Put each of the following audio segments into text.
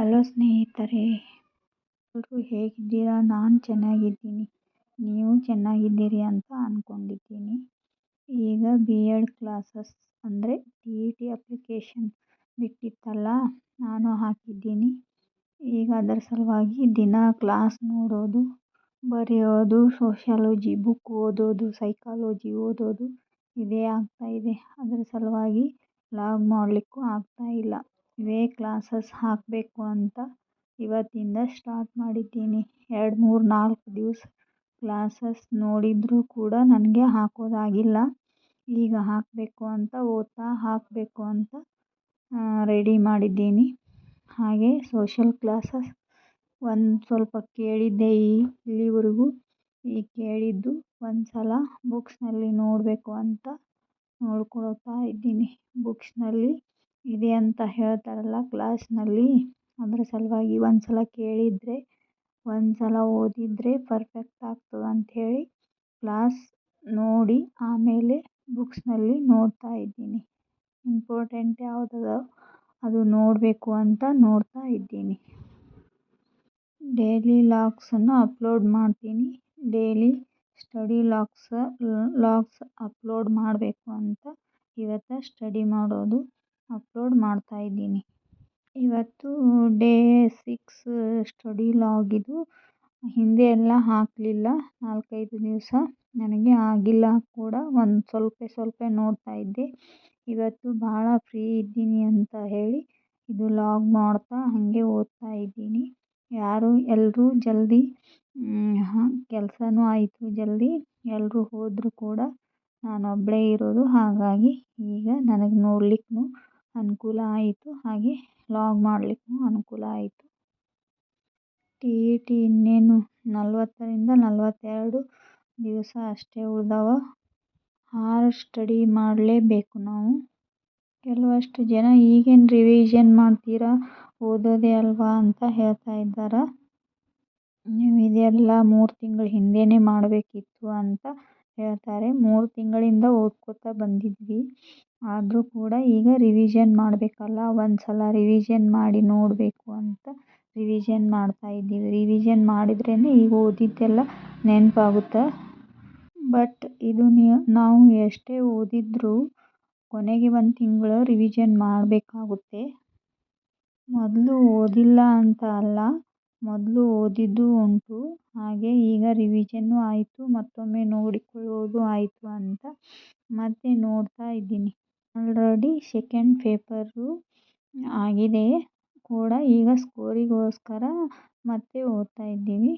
Hello ಸ್ನೇಹಿತರೆ ಎಲ್ಲರೂ ಹೇಗಿದ್ದೀರಾ? ನಾನು ಚೆನ್ನಾಗಿದ್ದೀನಿ. ನೀವು ಚೆನ್ನಾಗಿದ್ದೀರಿ ಅಂತ ಅಂದ್ಕೊಂಡಿದ್ದೀನಿ ಈಗ ಬಿ ಎಡ್ ಕ್ಲಾಸಸ್ ಅಂದರೆ ಟಿ ಇ ಟಿ ಅಪ್ಲಿಕೇಶನ್ ಬಿಟ್ಟಿತ್ತಲ್ಲ, ನಾನು ಹಾಕಿದ್ದೀನಿ. ಈಗ ಅದರ ಸಲುವಾಗಿ ದಿನ ಕ್ಲಾಸ್ ನೋಡೋದು, ಬರೆಯೋದು, ಸೋಷಿಯಾಲಜಿ ಬುಕ್ ಓದೋದು, ಸೈಕಾಲಜಿ ಓದೋದು ಇದೇ ಆಗ್ತಾಯಿದೆ ಅದರ ಸಲುವಾಗಿ ಲಾಗ್ ಮಾಡಲಿಕ್ಕೂ ಆಗ್ತಾಯಿಲ್ಲ ಇವೇ ಕ್ಲಾಸಸ್ ಹಾಕಬೇಕು ಅಂತ ಇವತ್ತಿಂದ ಸ್ಟಾರ್ಟ್ ಮಾಡಿದ್ದೀನಿ. ಎರಡು, ಮೂರು, ನಾಲ್ಕು ದಿವಸ ಕ್ಲಾಸಸ್ ನೋಡಿದರೂ ಕೂಡ ನನಗೆ ಹಾಕೋದಾಗಿಲ್ಲ. ಈಗ ಹಾಕಬೇಕು ಅಂತ ಓದ್ತಾ ಹಾಕಬೇಕು ಅಂತ ರೆಡಿ ಮಾಡಿದ್ದೀನಿ. ಹಾಗೆ ಸೋಷಲ್ ಕ್ಲಾಸಸ್ ಒಂದು ಸ್ವಲ್ಪ ಕೇಳಿದ್ದೆ ಈ ಇಲ್ಲಿವರೆಗೂ. ಈ ಕೇಳಿದ್ದು ಒಂದು ಸಲ ಬುಕ್ಸ್ನಲ್ಲಿ ನೋಡಬೇಕು ಅಂತ ನೋಡ್ಕೊಳ್ತಾ ಇದ್ದೀನಿ. ಬುಕ್ಸ್ನಲ್ಲಿ ಇದೆ ಅಂತ ಹೇಳ್ತಾರಲ್ಲ ಕ್ಲಾಸ್ನಲ್ಲಿ ಅದರ ಸಲುವಾಗಿ ಒಂದು ಸಲ ಕೇಳಿದರೆ ಒಂದು ಸಲ ಓದಿದರೆ ಪರ್ಫೆಕ್ಟ್ ಆಗ್ತದೆ ಹೇಳಿ ಕ್ಲಾಸ್ ನೋಡಿ ಆಮೇಲೆ ಬುಕ್ಸ್ನಲ್ಲಿ ನೋಡ್ತಾ ಇದ್ದೀನಿ. ಇಂಪಾರ್ಟೆಂಟ್ ಯಾವುದದ ಅದು ನೋಡಬೇಕು ಅಂತ ನೋಡ್ತಾ ಇದ್ದೀನಿ. ಡೈಲಿ ಲಾಗ್ಸನ್ನು ಅಪ್ಲೋಡ್ ಮಾಡ್ತೀನಿ. Daily study logs logs upload ಮಾಡಬೇಕು ಅಂತ ಇವತ್ತು ಸ್ಟಡಿ ಮಾಡೋದು. ಅಪ್ಲೋಡ್ ಮಾಡ್ತಾ ಇದ್ದೀನಿ. ಇವತ್ತು ಡೇ ಸಿಕ್ಸ್ ಸ್ಟಡಿ ಲಾಗ್ ಇದು. ಹಿಂದೆ ಎಲ್ಲ ಹಾಕಲಿಲ್ಲ. ನಾಲ್ಕೈದು ದಿವಸ ನನಗೆ ಆಗಿಲ್ಲ ಕೂಡ. ಒಂದು ಸ್ವಲ್ಪ ಸ್ವಲ್ಪ ನೋಡ್ತಾ ಇದ್ದೆ. ಇವತ್ತು ಭಾಳ ಫ್ರೀ ಇದ್ದೀನಿ ಅಂತ ಹೇಳಿ ಇದು ಲಾಗ್ ಮಾಡ್ತಾ ಹಾಗೆ ಓದ್ತಾ ಇದ್ದೀನಿ. ಯಾರು ಎಲ್ಲರೂ ಜಲ್ದಿ ಕೆಲಸನೂ ಆಯಿತು ಜಲ್ದಿ. ಎಲ್ಲರೂ ಹೋದರೂ ಕೂಡ ನಾನೊಬ್ಬಳೇ ಇರೋದು. ಹಾಗಾಗಿ ಈಗ ನನಗೆ ನೋಡ್ಲಿಕ್ಕೂ ಅನುಕೂಲ ಆಯಿತು. ಹಾಗೆ ಲಾಗ್ ಮಾಡಲಿಕ್ಕೂ ಅನುಕೂಲ ಆಯಿತು. ಟಿ ಇ ಟಿ ಇನ್ನೇನು ನಲವತ್ತರಿಂದ ನಲವತ್ತೆರಡು ದಿವಸ ಅಷ್ಟೇ ಉಳಿದಾವ. ಹಾರ್ಡ್ ಸ್ಟಡಿ ಮಾಡಲೇಬೇಕು ನಾವು. ಕೆಲವಷ್ಟು ಜನ ಈಗೇನು ರಿವಿಷನ್ ಮಾಡ್ತೀರಾ? ಓದೋದೇ ಅಲ್ವಾ ಅಂತ ಹೇಳ್ತಾ ಇದ್ದಾರೆ? ನೀವು ಇದೆಲ್ಲ ಮೂರು ತಿಂಗಳ ಹಿಂದೆಯೇ ಮಾಡಬೇಕಿತ್ತು ಅಂತ ಹೇಳ್ತಾರೆ. ಮೂರು ತಿಂಗಳಿಂದ ಓದ್ಕೋತಾ ಬಂದಿದ್ವಿ. ಆದರೂ ಕೂಡ ಈಗ ರಿವಿಷನ್ ಮಾಡಬೇಕಲ್ಲ ಒಂದು ಸಲ ರಿವಿಷನ್ ಮಾಡಿ ನೋಡಬೇಕು ಅಂತ ರಿವಿಷನ್ ಮಾಡ್ತಾ ಇದ್ದೀವಿ. ರಿವಿಷನ್ ಮಾಡಿದ್ರೇ ಈಗ ಓದಿದ್ದೆಲ್ಲ ನೆನಪಾಗುತ್ತೆ? ಬಟ್ ಇದು ನಾವು ಎಷ್ಟೇ ಓದಿದರೂ ಕೊನೆಗೆ ಒಂದು ತಿಂಗಳು ರಿವಿಷನ್ ಮಾಡಬೇಕಾಗುತ್ತೆ. ಮೊದಲು ಓದಿಲ್ಲ ಅಂತ ಅಲ್ಲ. ಮೊದಲು ಓದಿದ್ದು ಉಂಟು. ಹಾಗೆ ಈಗ ರಿವಿಷನ್ನು ಆಯಿತು. ಮತ್ತೊಮ್ಮೆ ನೋಡಿಕೊಳ್ಳೋದು ಆಯಿತು ಅಂತ ಮತ್ತೆ ನೋಡ್ತಾ ಇದ್ದೀನಿ. ಆಲ್ರೆಡಿ ಸೆಕೆಂಡ್ ಪೇಪರು ಆಗಿದೆ ಕೂಡ. ಈಗ ಸ್ಕೋರಿಗೋಸ್ಕರ ಮತ್ತೆ ಓದ್ತಾ ಇದ್ದೀವಿ.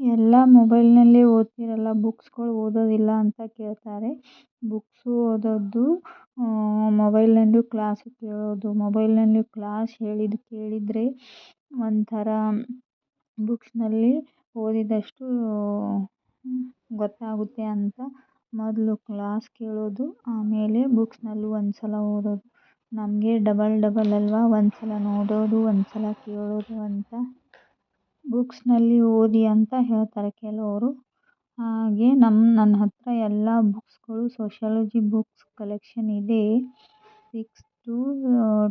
ಎಲ್ಲ ಮೊಬೈಲ್ನಲ್ಲೇ ಓದ್ತಿರಲ್ಲ, ಬುಕ್ಸ್ಗಳು ಓದೋದಿಲ್ಲ ಅಂತ ಕೇಳ್ತಾರೆ. ಬುಕ್ಸು ಓದೋದು ಮೊಬೈಲ್ನಲ್ಲೂ ಕ್ಲಾಸ್ ಕೇಳೋದು, ಮೊಬೈಲ್ನಲ್ಲಿ ಕ್ಲಾಸ್ ಹೇಳಿದ್ದು ಕೇಳಿದರೆ ಒಂಥರ ಬುಕ್ಸ್ನಲ್ಲಿ ಓದಿದಷ್ಟು ಗೊತ್ತಾಗುತ್ತೆ ಅಂತ ಮೊದಲು ಕ್ಲಾಸ್ ಕೇಳೋದು, ಆಮೇಲೆ ಬುಕ್ಸ್ನಲ್ಲೂ ಒಂದು ಸಲ ಓದೋದು. ನಮಗೆ ಡಬಲ್ ಡಬಲ್ ಅಲ್ವಾ ಒಂದು ಸಲ ನೋಡೋದು ಒಂದು ಸಲ ಕೇಳೋದು ಅಂತ ಬುಕ್ಸ್ನಲ್ಲಿ ಓದಿ ಅಂತ ಹೇಳ್ತಾರೆ ಕೆಲವರು. ಹಾಗೆ ನಮ್ಮ ನನ್ನ ಹತ್ತಿರ ಎಲ್ಲ ಬುಕ್ಸ್ಗಳು ಸೋಶಿಯಾಲಜಿ ಬುಕ್ಸ್ ಕಲೆಕ್ಷನ್ ಇದೆ. ಸಿಕ್ಸ್ ಟು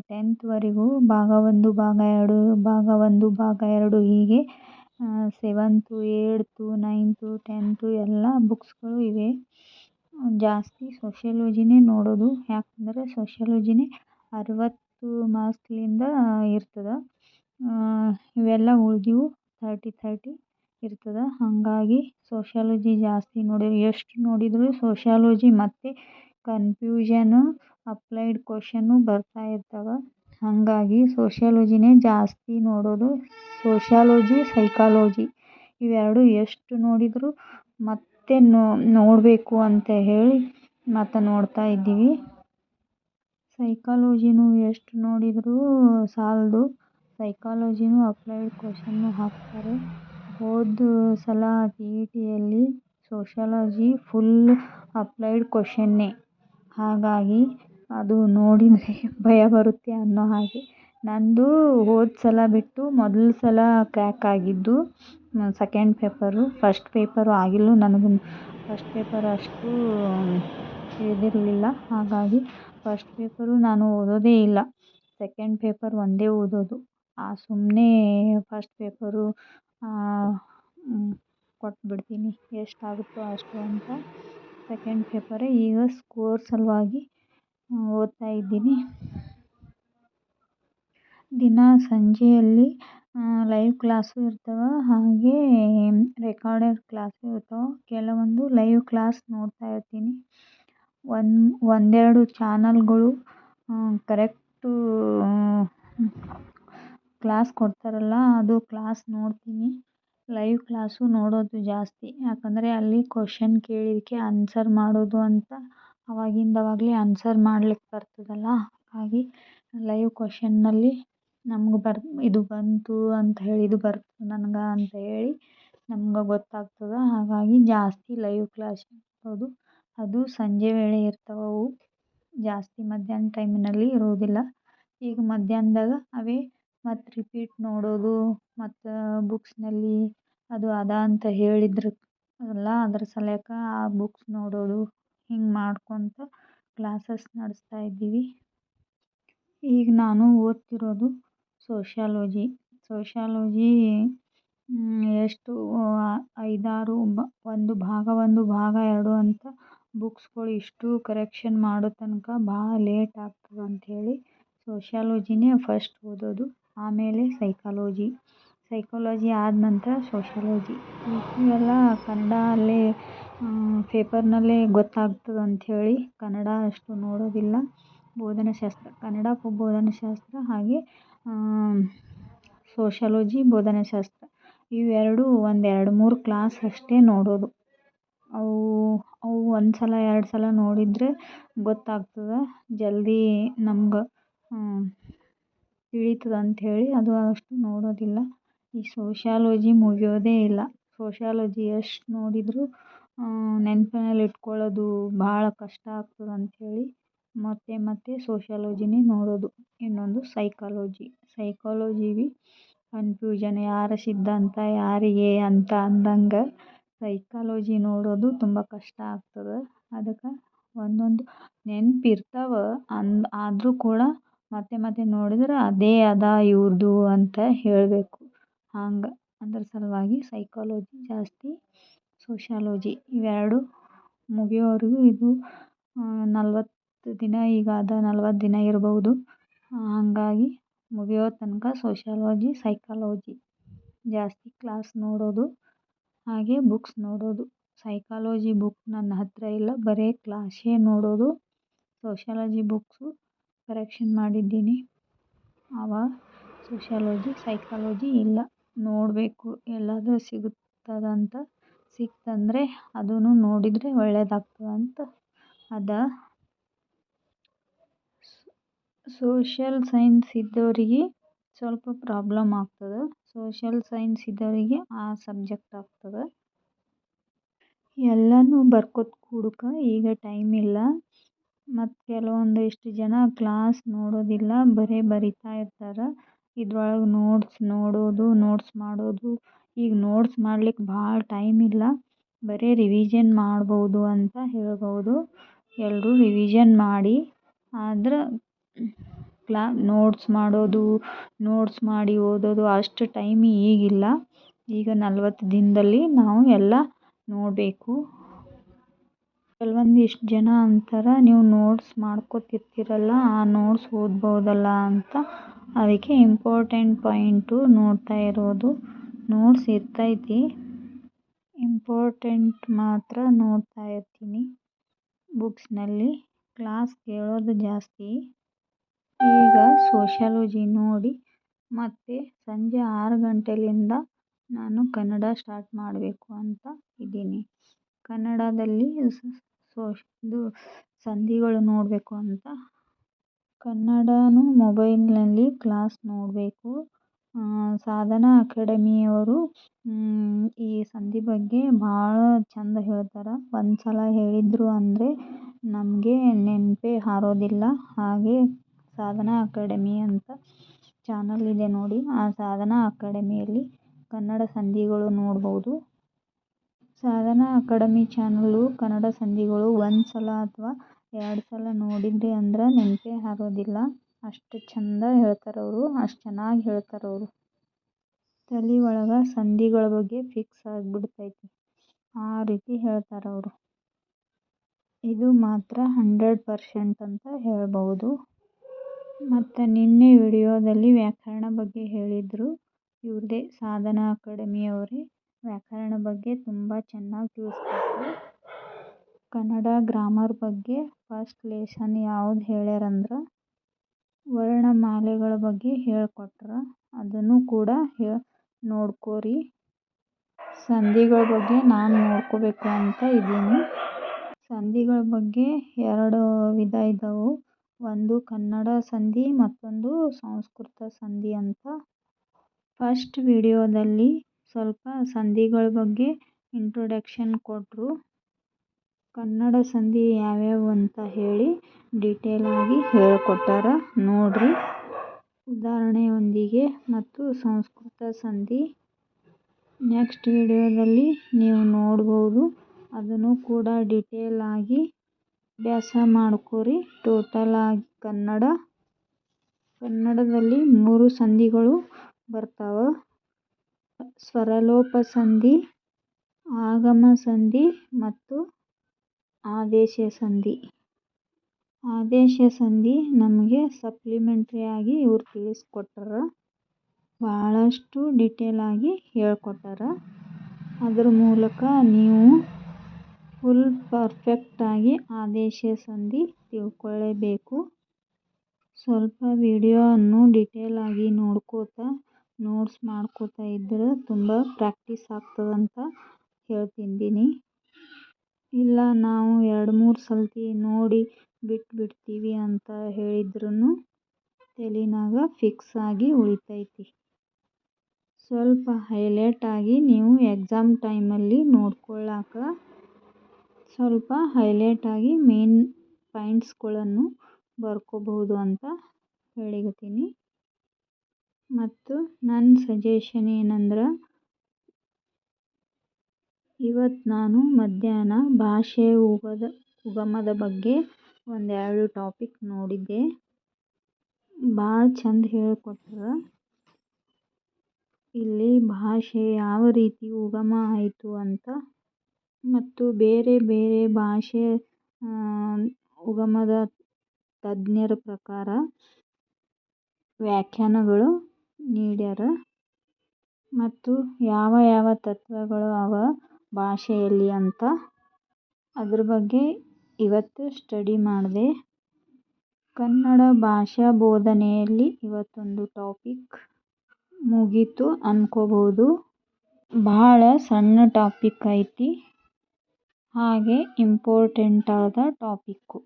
ಟೆಂತ್ವರೆಗೂ ಭಾಗ ಒಂದು, ಭಾಗ ಎರಡು, ಭಾಗ ಒಂದು, ಭಾಗ ಎರಡು ಹೀಗೆ ಸೆವೆಂತು ಏಟ್ತು ನೈನ್ತು ಟೆಂತು ಎಲ್ಲ ಬುಕ್ಸ್ಗಳು ಇವೆ. ಜಾಸ್ತಿ ಸೋಷ್ಯಾಲಜಿನೇ ನೋಡೋದು, ಯಾಕಂದರೆ ಸೋಷ್ಯಾಲಜಿನೇ ಅರವತ್ತು ಮಾರ್ಕ್ಸ್ಲಿಂದ ಇರ್ತದೆ. ಇವೆಲ್ಲ ಉಳಿದಿವು ಥರ್ಟಿ ಥರ್ಟಿ ಇರ್ತದೆ. ಹಾಗಾಗಿ ಸೋಷ್ಯಾಲಜಿ ಜಾಸ್ತಿ ನೋಡಿ, ಎಷ್ಟು ನೋಡಿದರೂ ಸೋಷ್ಯಾಲಜಿ ಮತ್ತು ಕನ್ಫ್ಯೂಷನು ಅಪ್ಲೈಡ್ ಕ್ವಷನ್ನು ಬರ್ತಾ ಇರ್ತವೆ. ಹಾಗಾಗಿ ಸೋಷ್ಯಾಲಜಿನೇ ಜಾಸ್ತಿ ನೋಡೋದು ಸೋಷ್ಯಾಲಜಿ ಸೈಕಾಲಜಿ ಇವೆರಡು ಎಷ್ಟು ನೋಡಿದರೂ ಮತ್ತೆ ನೋಡಬೇಕು ಅಂತ ಹೇಳಿ ಮತ್ತೆ ನೋಡ್ತಾ ಇದ್ದೀವಿ ಸೈಕಾಲಜಿನೂ ಎಷ್ಟು ನೋಡಿದರೂ ಸಾಲದು ಸೈಕಾಲಜಿನೂ ಅಪ್ಲೈಡ್ ಕ್ವಷನ್ನು ಹಾಕ್ತಾರೆ. ಹೋದ ಸಲ ಟಿ ಇ ಟಿಯಲ್ಲಿ ಸೋಷಿಯಾಲಜಿ ಫುಲ್ ಅಪ್ಲೈಡ್ ಕ್ವಷನ್ನೇ ಹಾಗಾಗಿ ಅದು ನೋಡಿದರೆ ಭಯ ಬರುತ್ತೆ ಅನ್ನೋ ಹಾಗೆ. ನನ್ನದು ಹೋದ ಸಲ ಬಿಟ್ಟು ಮೊದಲ ಸಲ ಕ್ರ್ಯಾಕ್ ಆಗಿದ್ದು ಸೆಕೆಂಡ್ ಪೇಪರು ಫಸ್ಟ್ ಪೇಪರು ಆಗಿಲ್ಲ ನನಗೆ ಫಸ್ಟ್ ಪೇಪರ್ ಅಷ್ಟು ತಿಳಿದಿರಲಿಲ್ಲ ಹಾಗಾಗಿ ಫಸ್ಟ್ ಪೇಪರು ನಾನು ಓದೋದೇ ಇಲ್ಲ. ಸೆಕೆಂಡ್ ಪೇಪರ್ ಒಂದೇ ಓದೋದು. ಸುಮ್ಮನೆ ಫಸ್ಟ್ ಪೇಪರು ಕೊಟ್ಬಿಡ್ತೀನಿ. ಎಷ್ಟಾಗುತ್ತೋ ಅಷ್ಟು ಅಂತ. ಸೆಕೆಂಡ್ ಪೇಪರೇ ಈಗ ಸ್ಕೋರ್ ಸಲುವಾಗಿ ಓದ್ತಾ ಇದ್ದೀನಿ. ದಿನ ಸಂಜೆಯಲ್ಲಿ ಲೈವ್ ಕ್ಲಾಸು ಇರ್ತವೆ. ಹಾಗೆ ರೆಕಾರ್ಡೆಡ್ ಕ್ಲಾಸು ಇರ್ತವೆ. ಕೆಲವೊಂದು ಲೈವ್ ಕ್ಲಾಸ್ ನೋಡ್ತಾ ಇರ್ತೀನಿ. ಒಂದು, ಒಂದೆರಡು ಚಾನಲ್ಗಳು ಕರೆಕ್ಟು ಕ್ಲಾಸ್ ಕೊಡ್ತಾರಲ್ಲ, ಅದು ಕ್ಲಾಸ್ ನೋಡ್ತೀನಿ. ಲೈವ್ ಕ್ಲಾಸು ನೋಡೋದು ಜಾಸ್ತಿ. ಯಾಕಂದರೆ ಅಲ್ಲಿ ಕ್ವೆಶ್ಚನ್ ಕೇಳಿದ್ದಕ್ಕೆ ಆನ್ಸರ್ ಮಾಡೋದು ಅಂತ ಅವಾಗಿಂದವಾಗಲೇ ಆನ್ಸರ್ ಮಾಡ್ಲಿಕ್ಕೆ ಬರ್ತದಲ್ಲ. ಹಾಗಾಗಿ ಲೈವ್ ಕೊಷನ್ನಲ್ಲಿ ನಮ್ಗೆ ಬರ್, ಇದು ಬಂತು ಅಂತ ಹೇಳಿ, ಇದು ಬರ್ತದೆ ನನಗೆ ಅಂತ ಹೇಳಿ ನಮ್ಗೆ ಗೊತ್ತಾಗ್ತದೆ. ಹಾಗಾಗಿ ಜಾಸ್ತಿ ಲೈವ್ ಕ್ಲಾಸ್ ನೋಡೋದು ಅದು ಸಂಜೆ ವೇಳೆ ಇರ್ತವೆ. ಅವು ಜಾಸ್ತಿ ಮಧ್ಯಾಹ್ನ ಟೈಮಿನಲ್ಲಿ ಇರುವುದಿಲ್ಲ ಈಗ ಮಧ್ಯಾಹ್ನದಾಗ ಅವೇ ಮತ್ತು ರಿಪೀಟ್ ನೋಡೋದು, ಮತ್ತು ಬುಕ್ಸ್ನಲ್ಲಿ ಅದು ಅದ ಅಂತ ಹೇಳಿದ್ರು ಅಲ್ಲ, ಅದ್ರ ಸಲಕ ಆ ಬುಕ್ಸ್ ನೋಡೋದು ಹಿಂಗೆ ಮಾಡ್ಕೊತ ಕ್ಲಾಸಸ್ ನಡೆಸ್ತಾ ಇದ್ದೀವಿ. ಈಗ ನಾನು ಓದ್ತಿರೋದು ಸೋಷ್ಯಾಲಜಿ ಸೋಷ್ಯಾಲಜಿ ಎಷ್ಟು ಐದಾರು ಬ, ಒಂದು ಭಾಗ ಒಂದು ಭಾಗ, ಎರಡು ಅಂತ ಬುಕ್ಸ್ಗಳು ಇಷ್ಟು ಕರೆಕ್ಷನ್ ಮಾಡೋ ತನಕ ಭಾಳ ಲೇಟ್ ಆಗ್ತದೆ ಹೇಳಿ ಸೋಷ್ಯಾಲಜಿನೇ ಫಸ್ಟ್ ಓದೋದು. ಆಮೇಲೆ ಸೈಕಾಲಜಿ ಸೈಕಾಲಜಿ ಆದ ನಂತರ ಸೋಷ್ಯಾಲಜಿ ಎಲ್ಲ ಕನ್ನಡ ಅಲ್ಲೇ ಪೇಪರ್ನಲ್ಲೇ ಗೊತ್ತಾಗ್ತದೆ ಅಂಥೇಳಿ ಕನ್ನಡ ಅಷ್ಟು ನೋಡೋದಿಲ್ಲ. ಬೋಧನಶಾಸ್ತ್ರ ಕನ್ನಡ ಬೋಧನಶಾಸ್ತ್ರ ಹಾಗೆ ಸೋಷ್ಯಾಲಜಿ ಬೋಧನಶಾಸ್ತ್ರ ಇವೆರಡು ಒಂದು ಎರಡು ಮೂರು ಕ್ಲಾಸ್ ಅಷ್ಟೇ ನೋಡೋದು. ಅವು ಅವು ಒಂದು ಸಲ ಎರಡು ಸಲ ನೋಡಿದರೆ ಗೊತ್ತಾಗ್ತದೆ. ಜಲ್ದಿ ನಮ್ಗೆ ತಿಳಿತದೆ ಹೇಳಿ ಅದು ಅಷ್ಟು ನೋಡೋದಿಲ್ಲ. ಈ ಸೋಷ್ಯಾಲಜಿ ಮುಗಿಯೋದೇ ಇಲ್ಲ. ಸೋಷ್ಯಾಲಜಿ ಎಷ್ಟು ನೋಡಿದರೂ ನೆನ್ಪಿನಲ್ಲಿ ಇಟ್ಕೊಳ್ಳೋದು ಭಾಳ ಕಷ್ಟ ಆಗ್ತದೆ ಹೇಳಿ ಮತ್ತೆ ಮತ್ತೆ ಸೋಷಿಯಾಲಜಿನೇ ನೋಡೋದು. ಇನ್ನೊಂದು ಸೈಕಾಲಜಿ ಸೈಕಾಲಜಿ ಬಿ ಕನ್ಫ್ಯೂಷನ್ ಯಾರ ಸಿದ್ಧಾಂತ, ಯಾರಿಗೆ ಅಂತ ಅಂದಂಗೆ ಸೈಕಾಲಜಿ ನೋಡೋದು ತುಂಬ ಕಷ್ಟ ಆಗ್ತದೆ. ಅದಕ್ಕೆ ಒಂದೊಂದು ನೆನ್ಪಿರ್ತಾವೆ ಅಂದು, ಆದರೂ ಕೂಡ ಮತ್ತೆ ಮತ್ತೆ ನೋಡಿದ್ರೆ ಅದೇ ಅದ ಇವ್ರದ್ದು ಅಂತ ಹೇಳಬೇಕು. ಹಂಗೆ ಅದ್ರ ಸಲುವಾಗಿ ಸೈಕಾಲಜಿ ಜಾಸ್ತಿ ಸೋಷ್ಯಾಲಜಿ ಇವೆರಡು ಮುಗಿಯೋವರೆಗೂ ಇದು ನಲ್ವತ್ತು ದಿನ ಈಗ ಅದ, ನಲ್ವತ್ತು ದಿನ ಇರಬಹುದು ಹಾಗಾಗಿ ಮುಗಿಯೋ ತನಕ ಸೋಷ್ಯಾಲಜಿ ಸೈಕಾಲಜಿ ಜಾಸ್ತಿ ಕ್ಲಾಸ್ ನೋಡೋದು, ಹಾಗೆ ಬುಕ್ಸ್ ನೋಡೋದು. ಸೈಕಾಲಜಿ ಬುಕ್ ನನ್ನ ಹತ್ತಿರ ಇಲ್ಲ, ಬರೀ ಕ್ಲಾಸೇ ನೋಡೋದು. ಸೋಷ್ಯಾಲಜಿ ಬುಕ್ಸು ಕರೆಕ್ಷನ್ ಮಾಡಿದ್ದೀನಿ. ಅವ ಸೋಷಿಯಾಲಜಿ ಸೈಕಾಲಜಿ ಇಲ್ಲ. ನೋಡಬೇಕು ಎಲ್ಲಾದರೂ ಸಿಗುತ್ತದಂತ. ಸಿಕ್ತಂದರೆ ಅದೂ ನೋಡಿದರೆ ಒಳ್ಳೆಯದಾಗ್ತದೆ ಅಂತ ಅದ. ಸೋಷಿಯಲ್ ಸೈನ್ಸ್ ಇದ್ದವರಿಗೆ ಸ್ವಲ್ಪ ಪ್ರಾಬ್ಲಮ್ ಆಗ್ತದೆ. ಸೋಷಿಯಲ್ ಸೈನ್ಸ್ ಇದ್ದವರಿಗೆ ಆ ಸಬ್ಜೆಕ್ಟ್ ಆಗ್ತದೆ. ಎಲ್ಲನೂ ಬರ್ಕೋತ ಕೂಡಕ್ಕೆ ಈಗ ಟೈಮ್ ಇಲ್ಲ. ಮತ್ತು ಕೆಲವೊಂದಿಷ್ಟು ಜನ ಕ್ಲಾಸ್ ನೋಡೋದಿಲ್ಲ, ಬರೀ ಬರಿತಾ ಇರ್ತಾರೆ. ಇದ್ರೊಳಗೆ ನೋಟ್ಸ್ ನೋಡೋದು ನೋಟ್ಸ್ ಮಾಡೋದು. ಈಗ ನೋಟ್ಸ್ ಮಾಡ್ಲಿಕ್ಕೆ ಭಾಳ ಟೈಮ್ ಇಲ್ಲ. ಬರೀ ರಿವಿಷನ್ ಮಾಡ್ಬೋದು ಅಂತ ಹೇಳ್ಬೋದು. ಎಲ್ಲರೂ ರಿವಿಷನ್ ಮಾಡಿ, ಆದ್ರೆ ಕ್ಲಾ ನೋಟ್ಸ್ ಮಾಡೋದು ನೋಟ್ಸ್ ಮಾಡಿ ಓದೋದು ಅಷ್ಟು ಟೈಮ್ ಈಗಿಲ್ಲ ಈಗ ನಲ್ವತ್ತು ದಿನದಲ್ಲಿ ನಾವು ಎಲ್ಲ ನೋಡಬೇಕು. ಕೆಲವೊಂದಿಷ್ಟು ಜನ ಅಂತಾರೆ, ನೀವು ನೋಟ್ಸ್ ಮಾಡ್ಕೋತಿರ್ತೀರಲ್ಲ, ಆ ನೋಟ್ಸ್ ಓದ್ಬೋದಲ್ಲ ಅಂತ ಅದಕ್ಕೆ ಇಂಪಾರ್ಟೆಂಟ್ ಪಾಯಿಂಟು ನೋಡ್ತಾ ಇರೋದು. ನೋಟ್ಸ್ ಇರ್ತೈತಿ ಇಂಪಾರ್ಟೆಂಟ್ ಮಾತ್ರ ನೋಡ್ತಾ ಇರ್ತೀನಿ ಬುಕ್ಸ್ನಲ್ಲಿ ಕ್ಲಾಸ್ ಕೇಳೋದು ಜಾಸ್ತಿ. ಈಗ ಸೋಷಿಯಾಲಜಿ ನೋಡಿ, ಮತ್ತು ಸಂಜೆ ಆರು ಗಂಟೆಯಿಂದ ನಾನು ಕನ್ನಡ ಸ್ಟಾರ್ಟ್ ಮಾಡಬೇಕು ಅಂತ ಇದ್ದೀನಿ. ಕನ್ನಡದಲ್ಲಿ ಇದು ಸಂಧಿಗಳು ನೋಡಬೇಕು ಅಂತ. ಕನ್ನಡನೂ ಮೊಬೈಲ್ನಲ್ಲಿ ಕ್ಲಾಸ್ ನೋಡಬೇಕು. ಸಾಧನಾ ಅಕಾಡೆಮಿಯವರು ಈ ಸಂಧಿ ಬಗ್ಗೆ ಭಾಳ ಚಂದ ಹೇಳ್ತಾರೆ. ಒಂದು ಸಲ ಹೇಳಿದರು ಅಂದರೆ ನಮಗೆ ನೆನಪೇ ಹಾರೋದಿಲ್ಲ. ಹಾಗೆ ಸಾಧನಾ ಅಕಾಡೆಮಿ ಅಂತ ಚಾನಲ್ ಇದೆ ನೋಡಿ. ಆ ಸಾಧನಾ ಅಕಾಡೆಮಿಯಲ್ಲಿ ಕನ್ನಡ ಸಂಧಿಗಳು ನೋಡ್ಬೋದು. ಸಾಧನಾ ಅಕಾಡೆಮಿ ಚಾನಲ್ಲು ಕನ್ನಡ ಸಂಧಿಗಳು ಒಂದು ಸಲ ಅಥವಾ ಎರಡು ಸಲ ನೋಡಿದ್ರಿ ಅಂದ್ರೆ ನೆನಪೇ ಆಗೋದಿಲ್ಲ ಅಷ್ಟು ಚಂದ ಹೇಳ್ತಾರೆ ಅವರು, ಅಷ್ಟು ಚೆನ್ನಾಗಿ ಹೇಳ್ತಾರೆ ಅವರು. ತಲೆ ಒಳಗೆ ಸಂಧಿಗಳ ಬಗ್ಗೆ ಫಿಕ್ಸ್ ಆಗಿಬಿಡ್ತೈತಿ. ಆ ರೀತಿ ಹೇಳ್ತಾರೆ ಅವರು. ಇದು ಮಾತ್ರ ಹಂಡ್ರೆಡ್ ಪರ್ಸೆಂಟ್ ಅಂತ ಹೇಳ್ಬೋದು. ಮತ್ತು ನಿನ್ನೆ ವಿಡಿಯೋದಲ್ಲಿ ವ್ಯಾಕರಣ ಬಗ್ಗೆ ಹೇಳಿದರು. ಇವ್ರದ್ದೇ ಸಾಧನಾ ಅಕಾಡೆಮಿಯವರೇ ವ್ಯಾಕರಣ ಬಗ್ಗೆ ತುಂಬ ಚೆನ್ನಾಗಿ ತಿಳಿಸ್ಕೊಟ್ರು. ಕನ್ನಡ ಗ್ರಾಮರ್ ಬಗ್ಗೆ ಫಸ್ಟ್ ಲೆಸನ್ ಯಾವ್ದು ಹೇಳ್ಯಾರಂದ್ರೆ ವರ್ಣಮಾಲೆಗಳ ಬಗ್ಗೆ ಹೇಳ್ಕೊಟ್ರು. ಅದನ್ನು ಕೂಡ ಹೇ, ನೋಡ್ಕೋರಿ. ಸಂಧಿಗಳ ಬಗ್ಗೆ ನಾನು ನೋಡ್ಕೋಬೇಕು ಅಂತ ಇದ್ದೀನಿ. ಸಂಧಿಗಳ ಬಗ್ಗೆ ಎರಡು ವಿಧ ಇದ್ದಾವೆ ಒಂದು ಕನ್ನಡ ಸಂಧಿ, ಮತ್ತೊಂದು ಸಂಸ್ಕೃತ ಸಂಧಿ ಅಂತ. ಫಸ್ಟ್ ವಿಡಿಯೋದಲ್ಲಿ ಸ್ವಲ್ಪ ಸಂಧಿಗಳ ಬಗ್ಗೆ ಇಂಟ್ರೊಡಕ್ಷನ್ ಕೊಟ್ಟರು ಕನ್ನಡ ಸಂಧಿ ಯಾವ್ಯಾವು ಅಂತ ಹೇಳಿ ಡೀಟೇಲಾಗಿ ಹೇಳಿಕೊಟ್ಟಾರ. ನೋಡಿರಿ. ಉದಾಹರಣೆಯೊಂದಿಗೆ ಮತ್ತು ಸಂಸ್ಕೃತ ಸಂಧಿ. ನೆಕ್ಸ್ಟ್ ವಿಡಿಯೋದಲ್ಲಿ ನೀವು ನೋಡ್ಬೋದು. ಅದನ್ನು ಕೂಡ ಡೀಟೇಲಾಗಿ ಅಭ್ಯಾಸ ಮಾಡ್ಕೋರಿ. ಟೋಟಲಾಗಿ ಕನ್ನಡ. ಕನ್ನಡದಲ್ಲಿ ಮೂರು ಸಂಧಿಗಳು ಬರ್ತಾವೆ. ಸ್ವರಲೋಪ ಸಂಧಿ ಆಗಮ ಸಂಧಿ ಮತ್ತು ಆದೇಶ ಸಂಧಿ ಆದೇಶ ಸಂಧಿ ನಮಗೆ ಸಪ್ಲಿಮೆಂಟ್ರಿಯಾಗಿ ಇವ್ರು ತಿಳಿಸ್ಕೊಟ್ಟಾರ ಭಾಳಷ್ಟು ಡಿಟೇಲಾಗಿ ಹೇಳ್ಕೊಟ್ಟಾರ. ಅದ್ರ ಮೂಲಕ ನೀವು ಫುಲ್ ಪರ್ಫೆಕ್ಟಾಗಿ ಆದೇಶ ಸಂಧಿ ತಿಳ್ಕೊಳ್ಳೇಬೇಕು ಸ್ವಲ್ಪ ವಿಡಿಯೋವನ್ನು ಡಿಟೇಲಾಗಿ ನೋಡ್ಕೋತಾ ನೋಟ್ಸ್ ಮಾಡ್ಕೋತಾ ಇದ್ರೆ ತುಂಬ ಪ್ರಾಕ್ಟೀಸ್ ಆಗ್ತದಂತ ಹೇಳ್ತಿದ್ದೀನಿ. ಇಲ್ಲ, ನಾವು ಎರಡು ಮೂರು ಸಲ್ತಿ ನೋಡಿ ಬಿಟ್ಬಿಡ್ತೀವಿ ಅಂತ ಹೇಳಿದ್ರೂ ತಲೆನಾಗ ಫಿಕ್ಸ್ ಆಗಿ ಉಳಿತೈತಿ. ಸ್ವಲ್ಪ ಹೈಲೈಟಾಗಿ ನೀವು ಎಕ್ಸಾಮ್ ಟೈಮಲ್ಲಿ ನೋಡ್ಕೊಳ್ಳಾಕ ಸ್ವಲ್ಪ ಹೈಲೈಟಾಗಿ ಮೇನ್ ಪಾಯಿಂಟ್ಸ್ಗಳನ್ನು ಬರ್ಕೋಬಹುದು ಅಂತ ಹೇಳಿಕತ್ತೀನಿ ಮತ್ತು ನನ್ನ ಸಜೆಷನ್ ಏನಂದ್ರೆ, ಇವತ್ತು ನಾನು ಮಧ್ಯಾಹ್ನ ಭಾಷೆ ಉಗದ, ಉಗಮದ ಬಗ್ಗೆ ಒಂದೆರಡು ಟಾಪಿಕ್ ನೋಡಿದ್ದೆ. ಭಾಳ ಚಂದ ಹೇಳ್ಕೊಟ್ರು. ಇಲ್ಲಿ ಭಾಷೆ ಯಾವ ರೀತಿ ಉಗಮ ಆಯಿತು ಅಂತ ಮತ್ತು ಬೇರೆ ಬೇರೆ ಭಾಷೆ ಉಗಮದ ತಜ್ಞರ ಪ್ರಕಾರ ವ್ಯಾಖ್ಯಾನಗಳು ನೀಡ್ಯಾರ ಮತ್ತು ಯಾವ ಯಾವ ತತ್ವಗಳು ಅವ ಭಾಷೆಯಲ್ಲಿ ಅಂತ ಅದ್ರ ಬಗ್ಗೆ ಇವತ್ತು ಸ್ಟಡಿ ಮಾಡಿದೆ. ಕನ್ನಡ ಭಾಷಾ ಬೋಧನೆಯಲ್ಲಿ ಇವತ್ತೊಂದು ಟಾಪಿಕ್ ಮುಗೀತು ಅನ್ಕೋಬೋದು. ಬಹಳ ಸಣ್ಣ ಟಾಪಿಕ್ ಐತಿ. ಹಾಗೆ ಇಂಪಾರ್ಟೆಂಟಾದ ಟಾಪಿಕ್ಕು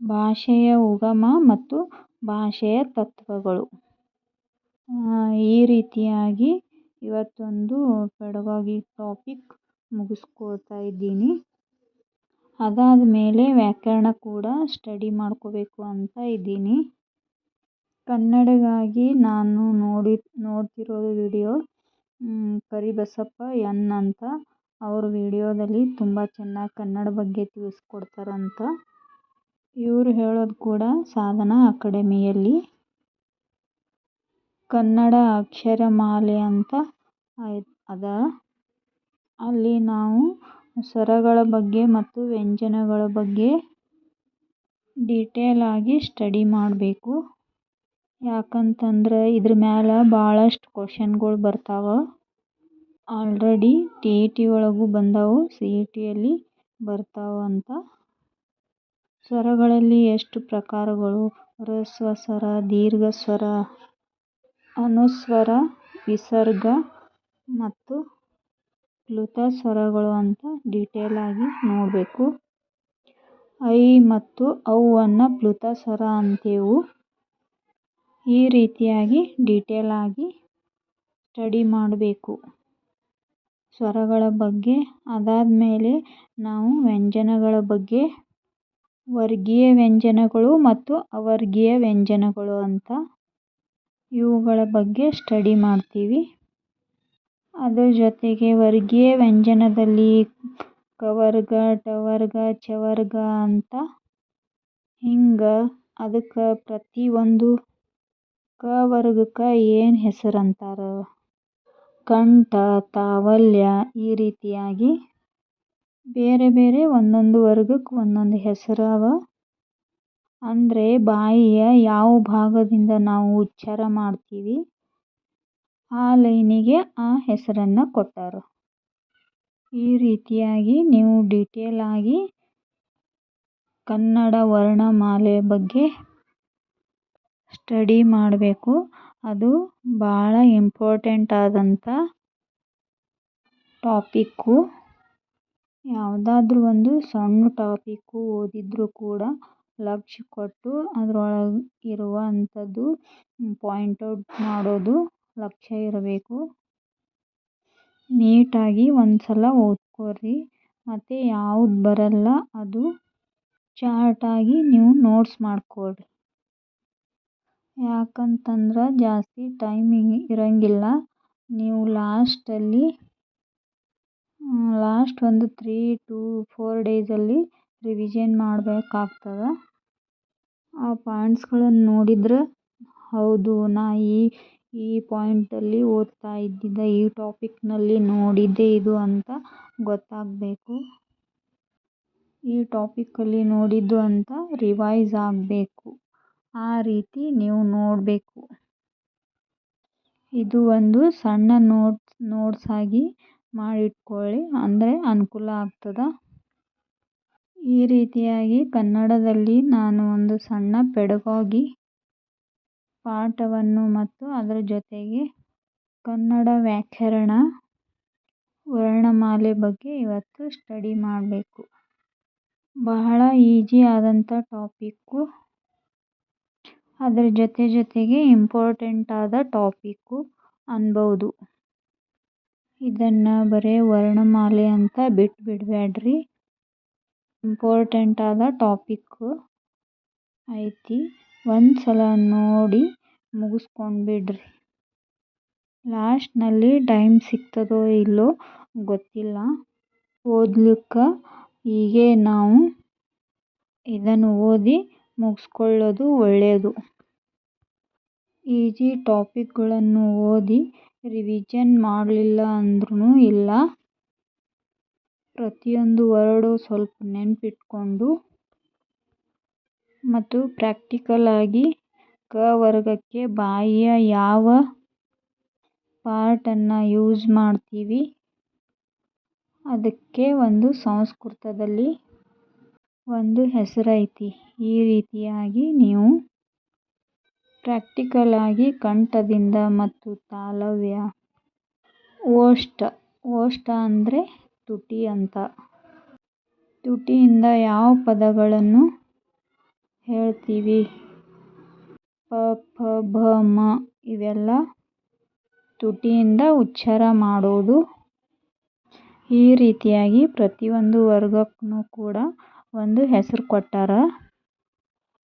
ಭಾಷೆಯ ಉಗಮ ಮತ್ತು ಭಾಷೆಯ ತತ್ವಗಳು. ಈ ರೀತಿಯಾಗಿ ಇವತ್ತೊಂದು ಪೆಡಗಾಗಿ ಟಾಪಿಕ್ ಮುಗಿಸ್ಕೊಳ್ತಾ ಇದ್ದೀನಿ. ಅದಾದ ಮೇಲೆ ವ್ಯಾಕರಣ ಕೂಡ ಸ್ಟಡಿ ಮಾಡ್ಕೋಬೇಕು ಅಂತ ಇದ್ದೀನಿ. ಕನ್ನಡಗಾಗಿ ನಾನು ನೋಡಿ, ನೋಡ್ತಿರೋದು ವಿಡಿಯೋ ಕರಿಬಸಪ್ಪ ಎನ್ ಅಂತ ಅವ್ರ ವಿಡಿಯೋದಲ್ಲಿ ತುಂಬ ಚೆನ್ನಾಗಿ ಕನ್ನಡ ಬಗ್ಗೆ ತಿಳಿಸ್ಕೊಡ್ತಾರಂತ. ಇವರು ಹೇಳೋದು ಕೂಡ ಸಾಧನಾ ಅಕಾಡೆಮಿಯಲ್ಲಿ. ಕನ್ನಡ ಅಕ್ಷರಮಾಲೆ ಅಂತ ಅದ. ಅಲ್ಲಿ ನಾವು ಸ್ವರಗಳ ಬಗ್ಗೆ ಮತ್ತು ವ್ಯಂಜನಗಳ ಬಗ್ಗೆ ಡೀಟೇಲಾಗಿ ಸ್ಟಡಿ ಮಾಡಬೇಕು. ಯಾಕಂತಂದ್ರೆ ಇದ್ರ ಮ್ಯಾಲ ಭಾಳಷ್ಟು ಕ್ವಷನ್ಗಳು ಬರ್ತಾವೆ. ಆಲ್ರೆಡಿ ಟಿ ಇ ಟಿ ಒಳಗೂ ಬಂದವು ಸಿ ಇ ಟಿಯಲ್ಲಿ ಬರ್ತಾವೆ ಅಂತ. ಸ್ವರಗಳಲ್ಲಿ ಎಷ್ಟು ಪ್ರಕಾರಗಳು? ಹ್ರಸ್ವ ಸ್ವರ, ದೀರ್ಘ, ಸ್ವರ. ಅನುಸ್ವರ, ವಿಸರ್ಗ ಮತ್ತು ಪ್ಲುತ ಸ್ವರಗಳು ಅಂತ ಡೀಟೇಲಾಗಿ ನೋಡಬೇಕು. ಐ ಮತ್ತು ಔ ಅನ್ನು ಪ್ಲುತ ಸ್ವರ ಅಂತೀವು ಈ ರೀತಿಯಾಗಿ ಡೀಟೇಲಾಗಿ ಸ್ಟಡಿ ಮಾಡಬೇಕು. ಸ್ವರಗಳ ಬಗ್ಗೆ ಅದಾದ ಮೇಲೆ ನಾವು ವ್ಯಂಜನಗಳ ಬಗ್ಗೆ, ವರ್ಗೀಯ ವ್ಯಂಜನಗಳು ಮತ್ತು ಅವರ್ಗೀಯ ವ್ಯಂಜನಗಳು ಅಂತ ಇವುಗಳ ಬಗ್ಗೆ ಸ್ಟಡಿ ಮಾಡ್ತೀವಿ. ಅದರ ಜೊತೆಗೆ ವರ್ಗೀಯ ವ್ಯಂಜನದಲ್ಲಿ ಕವರ್ಗ, ಟವರ್ಗ, ಚವರ್ಗ ಅಂತ ಹಿಂಗೆ ಅದಕ್ಕೆ ಪ್ರತಿ ಒಂದು ಕ ವರ್ಗಕ್ಕೆ ಏನು ಹೆಸರು ಅಂತಾರ ಕಂಠ, ತಾವಲ್ಯ ಈ ರೀತಿಯಾಗಿ ಬೇರೆ ಬೇರೆ ಒಂದೊಂದು ವರ್ಗಕ್ಕೆ ಒಂದೊಂದು ಹೆಸರು ಅವ ಅಂದರೆ ಬಾಯಿಯ ಯಾವ ಭಾಗದಿಂದ ನಾವು ಉಚ್ಚಾರ ಮಾಡ್ತೀವಿ? ಆ ಲೈನಿಗೆ ಆ ಹೆಸರನ್ನು ಕೊಟ್ಟರು. ಈ ರೀತಿಯಾಗಿ ನೀವು ಡೀಟೇಲ್ ಆಗಿ ಕನ್ನಡ ವರ್ಣಮಾಲೆ ಬಗ್ಗೆ ಸ್ಟಡಿ ಮಾಡಬೇಕು. ಅದು ಭಾಳ ಇಂಪಾರ್ಟೆಂಟ್ ಆದಂಥ ಟಾಪಿಕ್ಕು. ಯಾವುದಾದ್ರೂ ಒಂದು ಸಣ್ಣ ಟಾಪಿಕ್ಕು ಓದಿದ್ರೂ ಕೂಡ ಲಕ್ಷ್ಯ ಕೊಟ್ಟು ಅದರೊಳಗೆ ಇರುವಂಥದ್ದು ಪಾಯಿಂಟ್ ಔಟ್ ಮಾಡೋದು ಲಕ್ಷ್ಯ ಇರಬೇಕು. ನೀಟಾಗಿ ಒಂದು ಸಲ ಓದ್ಕೊರಿ. ಮತ್ತು ಯಾವ್ದು ಬರಲ್ಲ ಅದು ಚಾರ್ಟಾಗಿ ನೀವು ನೋಟ್ಸ್ ಮಾಡ್ಕೊಳ್ರಿ. ಯಾಕಂತಂದ್ರೆ ಜಾಸ್ತಿ ಟೈಮ್ ಇರಂಗಿಲ್ಲ. ನೀವು ಲಾಸ್ಟಲ್ಲಿ ಲಾಸ್ಟ್ ಒಂದು ತ್ರೀ ಟು ಫೋರ್ ಡೇಸಲ್ಲಿ ರಿವಿಷನ್ ಮಾಡಬೇಕಾಗ್ತದೆ. ಆ ಪಾಯಿಂಟ್ಸ್ಗಳನ್ನು ನೋಡಿದ್ರೆ ಹೌದು, ನಾ ಈ ಈ ಪಾಯಿಂಟಲ್ಲಿ ಓದ್ತಾ ಇದ್ದಿದ್ದೆ, ಈ ಟಾಪಿಕ್ನಲ್ಲಿ ನೋಡಿದ್ದೆ ಇದು ಅಂತ ಗೊತ್ತಾಗಬೇಕು. ಈ ಟಾಪಿಕಲ್ಲಿ ನೋಡಿದ್ದು ಅಂತ ರಿವೈಸ್ ಆಗಬೇಕು. ಆ ರೀತಿ ನೀವು ನೋಡಬೇಕು. ಇದು ಒಂದು ಸಣ್ಣ ನೋಟ್ಸ್ ನೋಟ್ಸ್ ಆಗಿ ಮಾಡಿಟ್ಕೊಳ್ಳಿ. ಅಂದರೆ ಅನುಕೂಲ ಆಗ್ತದೆ. ಈ ರೀತಿಯಾಗಿ ಕನ್ನಡದಲ್ಲಿ ನಾನು ಒಂದು ಸಣ್ಣ ಪೆಡಗಾಗಿ ಪಾಠವನ್ನು ಮತ್ತು ಅದರ ಜೊತೆಗೆ ಕನ್ನಡ ವ್ಯಾಕರಣ ವರ್ಣಮಾಲೆ ಬಗ್ಗೆ ಇವತ್ತು ಸ್ಟಡಿ ಮಾಡಬೇಕು. ಬಹಳ ಈಜಿ ಆದಂಥ ಟಾಪಿಕ್ಕು. ಅದರ ಜೊತೆ ಜೊತೆಗೆ ಇಂಪಾರ್ಟೆಂಟ್ ಆದ ಟಾಪಿಕ್ಕು ಅನ್ಬೌದು. ಇದನ್ನು ಬರೀ ವರ್ಣಮಾಲೆ ಅಂತ ಬಿಟ್ಟು ಬಿಡಬೇಡ್ರಿ ಇಂಪಾರ್ಟೆಂಟ್ ಆದ ಟಾಪಿಕ್ಕು ಐತಿ. ಒಂದು ಸಲ ನೋಡಿ ಮುಗಿಸ್ಕೊಂಡು ಬಿಡ್ರಿ ಲಾಸ್ಟ್ನಲ್ಲಿ ಟೈಮ್ ಸಿಗ್ತದೋ ಇಲ್ಲೋ ಗೊತ್ತಿಲ್ಲ. ಓದ್ಲಿಕ್ಕೆ ಹೀಗೆ ನಾವು ಇದನ್ನು ಓದಿ ಮುಗಿಸ್ಕೊಳ್ಳೋದು ಒಳ್ಳೆಯದು ಈಜಿ ಟಾಪಿಕ್ಗಳನ್ನು ಓದಿ ರಿವಿಷನ್ ಮಾಡಲಿಲ್ಲ ಅಂದ್ರೂ ಇಲ್ಲ. ಪ್ರತಿಯೊಂದು ವರ್ಡು ಸ್ವಲ್ಪ ನೆನಪಿಟ್ಕೊಂಡು ಮತ್ತು ಪ್ರಾಕ್ಟಿಕಲ್ ಆಗಿ ಕ ವರ್ಗಕ್ಕೆ ಬಾಯಿಯ ಯಾವ ಪಾರ್ಟನ್ನು ಯೂಸ್ ಮಾಡ್ತೀವಿ ಅದಕ್ಕೆ ಒಂದು ಸಂಸ್ಕೃತದಲ್ಲಿ ಒಂದು ಹೆಸರೈತಿ. ಈ ರೀತಿಯಾಗಿ ನೀವು ಪ್ರಾಕ್ಟಿಕಲ್ ಆಗಿ ಕಂಠದಿಂದ ಮತ್ತು ತಾಲವ್ಯ, ಓಷ್ಠ ಓಷ್ಠ ಅಂದರೆ ತುಟಿ ಅಂತ. ತುಟಿಯಿಂದ ಯಾವ ಪದಗಳನ್ನು ಹೇಳ್ತೀವಿ? ಪ, ಫ, ಭ, ಮ ಇವೆಲ್ಲ ತುಟಿಯಿಂದ ಉಚ್ಚಾರ ಮಾಡೋದು. ಈ ರೀತಿಯಾಗಿ ಪ್ರತಿಯೊಂದು ವರ್ಗಕ್ಕೂ ಕೂಡ ಒಂದು ಹೆಸರು ಕೊಟ್ಟಾರ.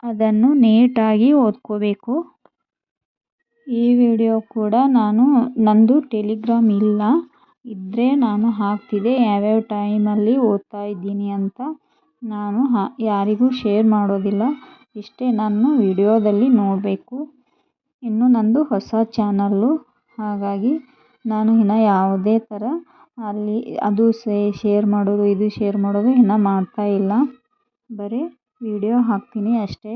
ಅದನ್ನು ನೀಟಾಗಿ ಓದ್ಕೋಬೇಕು. ಈ ವಿಡಿಯೋ ಕೂಡ ನಾನು ನಂದು ಟೆಲಿಗ್ರಾಮ್ ಇಲ್ಲ. ಇದ್ದರೆ ನಾನು ಹಾಕ್ತಿದ್ದೆ. ಯಾವ್ಯಾವ ಟೈಮಲ್ಲಿ ಓದ್ತಾ ಇದ್ದೀನಿ ಅಂತ ನಾನು ಯಾರಿಗೂ ಶೇರ್ ಮಾಡೋದಿಲ್ಲ. ಇಷ್ಟೇ ನಾನು ವಿಡಿಯೋದಲ್ಲಿ ನೋಡಬೇಕು. ಇನ್ನು ನಂದು ಹೊಸ ಚಾನಲ್ಲು ಹಾಗಾಗಿ ನಾನು ಇನ್ನು ಯಾವುದೇ ಥರ ಅಲ್ಲಿ ಅದು ಶೇರ್ ಮಾಡೋದು, ಇದು ಶೇರ್ ಮಾಡೋದು ಇನ್ನು ಮಾಡ್ತಾ ಇಲ್ಲ. ಬರೀ ವಿಡಿಯೋ ಹಾಕ್ತೀನಿ ಅಷ್ಟೇ.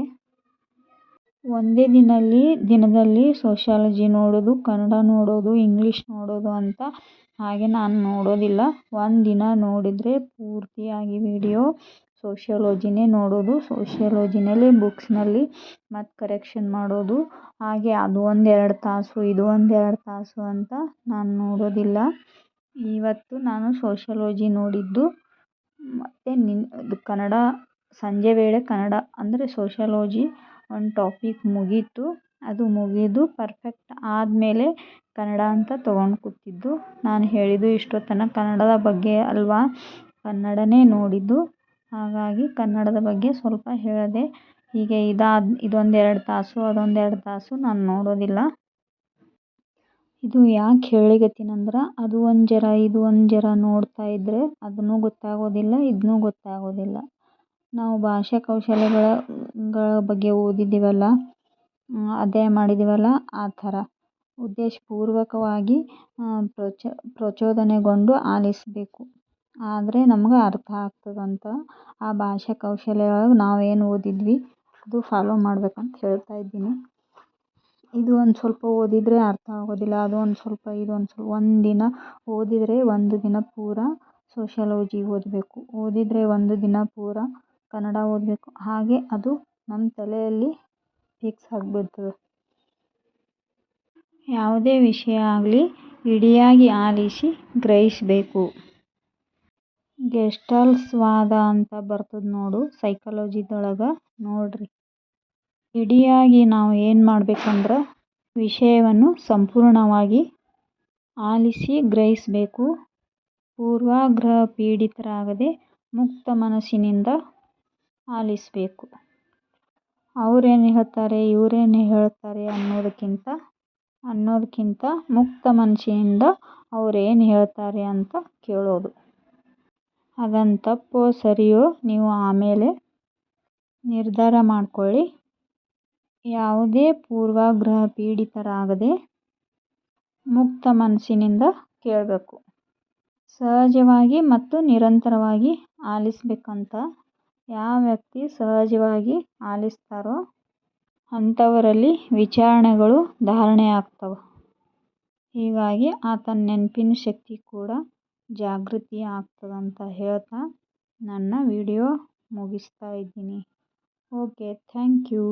ಒಂದೇ ದಿನಲ್ಲಿ, ದಿನದಲ್ಲಿ ಸೋಷಾಲಜಿ ನೋಡೋದು, ಕನ್ನಡ ನೋಡೋದು ಇಂಗ್ಲೀಷ್ ನೋಡೋದು ಅಂತ ಹಾಗೆ ನಾನು ನೋಡೋದಿಲ್ಲ. ಒಂದು ದಿನ ನೋಡಿದರೆ ಪೂರ್ತಿಯಾಗಿ ವೀಡಿಯೋ ಸೋಷಿಯಾಲಜಿನೇ ನೋಡೋದು. ಸೋಷ್ಯಾಲಜಿನಲ್ಲೇ, ಬುಕ್ಸ್ನಲ್ಲಿ ಮತ್ತು ಕರೆಕ್ಷನ್ ಮಾಡೋದು. ಹಾಗೆ ಅದು ಒಂದು ಎರಡು ತಾಸು, ಇದು ಒಂದು ಎರಡು ತಾಸು ಅಂತ ನಾನು ನೋಡೋದಿಲ್ಲ. ಇವತ್ತು ನಾನು ಸೋಷಿಯಾಲಜಿ ನೋಡಿದ್ದು ಮತ್ತು ನಿನ್ನ ಕನ್ನಡ, ಸಂಜೆ ವೇಳೆ ಕನ್ನಡ, ಅಂದರೆ ಸೋಷಿಯಾಲಜಿ ಒಂದು ಟಾಪಿಕ್ ಮುಗೀತು. ಅದು ಮುಗಿದು ಪರ್ಫೆಕ್ಟ್ ಆದಮೇಲೆ ಕನ್ನಡ ಅಂತ ತೊಗೊಂಡು ಕೂತಿದ್ದು. ನಾನು ಹೇಳಿದ್ದು ಇಷ್ಟೊತ್ತನಕ ಕನ್ನಡದ ಬಗ್ಗೆ ಅಲ್ವಾ? ಕನ್ನಡನೇ ನೋಡಿದ್ದು. ಹಾಗಾಗಿ ಕನ್ನಡದ ಬಗ್ಗೆ ಸ್ವಲ್ಪ ಹೇಳಿದೆ ಹೀಗೆ ಇದಾದ ಇದೊಂದು ಎರಡು ತಾಸು ಅದೊಂದು ಎರಡು ತಾಸು ನಾನು ನೋಡೋದಿಲ್ಲ. ಇದು ಯಾಕೆ ಹೇಳಿಕತ್ತೀನಂದ್ರೆ ಅದು ಒಂದು ಜರ ಇದು ಒಂದು ಜರ ನೋಡ್ತಾ ಇದ್ದರೆ ಅದೂ ಗೊತ್ತಾಗೋದಿಲ್ಲ ಇದನ್ನೂ ಗೊತ್ತಾಗೋದಿಲ್ಲ. ನಾವು ಭಾಷಾ ಕೌಶಲ್ಯಗಳ, ಗಳ ಬಗ್ಗೆ ಓದಿದ್ದೀವಲ್ಲ? ಅಧ್ಯಯನ ಮಾಡಿದ್ದೀವಲ್ಲ ಆ ಥರ. ಉದ್ದೇಶಪೂರ್ವಕವಾಗಿ ಪ್ರಚ, ಪ್ರಚೋದನೆಗೊಂಡು ಆಲಿಸಬೇಕು. ಆದರೆ ನಮ್ಗೆ ಅರ್ಥ ಆಗ್ತದಂತ ಆ ಭಾಷಾ ಕೌಶಲ್ಯ ಒಳಗೆ ನಾವೇನು ಓದಿದ್ವಿ, ಅದು ಫಾಲೋ ಮಾಡ್ಬೇಕಂತ ಹೇಳ್ತಾ ಇದ್ದೀನಿ. ಇದು ಒಂದು ಸ್ವಲ್ಪ ಓದಿದರೆ ಅರ್ಥ ಆಗೋದಿಲ್ಲ, ಅದು ಒಂದು ಸ್ವಲ್ಪ, ಇದು ಒಂದು ಸ್ವಲ್ಪ, ಒಂದು ದಿನ ಓದಿದರೆ ಒಂದು ದಿನ ಪೂರ ಸೋಷಿಯಾಲಜಿ ಓದಬೇಕು. ಓದಿದರೆ ಒಂದು ದಿನ ಪೂರ ಕನ್ನಡ ಓದಬೇಕು. ಹಾಗೆ ಅದು ನಮ್ಮ ತಲೆಯಲ್ಲಿ ಫಿಕ್ಸ್ ಆಗಿಬಿಡ್ತದೆ. ಯಾವುದೇ ವಿಷಯ ಆಗಲಿ ಇಡಿಯಾಗಿ ಆಲಿಸಿ ಗ್ರಹಿಸಬೇಕು. ಗೆಸ್ಟಾಲ್ಟ್ಸ್ವಾದ ಅಂತ ಬರ್ತದೆ ನೋಡು ಸೈಕಾಲಜಿದೊಳಗೆ ನೋಡ್ರಿ. ಇಡಿಯಾಗಿ ನಾವು ಏನು ಮಾಡಬೇಕಂದ್ರೆ ವಿಷಯವನ್ನು ಸಂಪೂರ್ಣವಾಗಿ ಆಲಿಸಿ ಗ್ರಹಿಸಬೇಕು. ಪೂರ್ವಾಗ್ರಹ ಪೀಡಿತರಾಗದೆ ಮುಕ್ತ ಮನಸ್ಸಿನಿಂದ ಆಲಿಸಬೇಕು. ಅವರೇನು ಹೇಳ್ತಾರೆ, ಇವರೇನು ಹೇಳ್ತಾರೆ ಅನ್ನೋದಕ್ಕಿಂತ ಅನ್ನೋದಕ್ಕಿಂತ ಮುಕ್ತ ಮನಸ್ಸಿನಿಂದ ಅವರೇನು ಹೇಳ್ತಾರೆ ಅಂತ ಕೇಳೋದು. ಅದನ್ನು ತಪ್ಪೋ, ಸರಿಯೋ, ನೀವು ಆಮೇಲೆ ನಿರ್ಧಾರ ಮಾಡ್ಕೊಳ್ಳಿ. ಯಾವುದೇ ಪೂರ್ವಾಗ್ರಹ ಪೀಡಿತರಾಗದೆ ಮುಕ್ತ ಮನಸ್ಸಿನಿಂದ ಕೇಳಬೇಕು. ಸಹಜವಾಗಿ ಮತ್ತು ನಿರಂತರವಾಗಿ ಆಲಿಸಬೇಕಂತ ಯಾವ ವ್ಯಕ್ತಿ ಸಹಜವಾಗಿ ಆಲಿಸ್ತಾರೋ ಅಂಥವರಲ್ಲಿ ವಿಚಾರಣೆಗಳು ಧಾರಣೆ ಆಗ್ತವ. ಹೀಗಾಗಿ ಆತನ ನೆನಪಿನ ಶಕ್ತಿ ಕೂಡ ಜಾಗೃತಿ ಆಗ್ತದಂತ ಹೇಳ್ತಾ ನನ್ನ ವಿಡಿಯೋ ಮುಗಿಸ್ತಾ ಇದ್ದೀನಿ. Okay, thank you.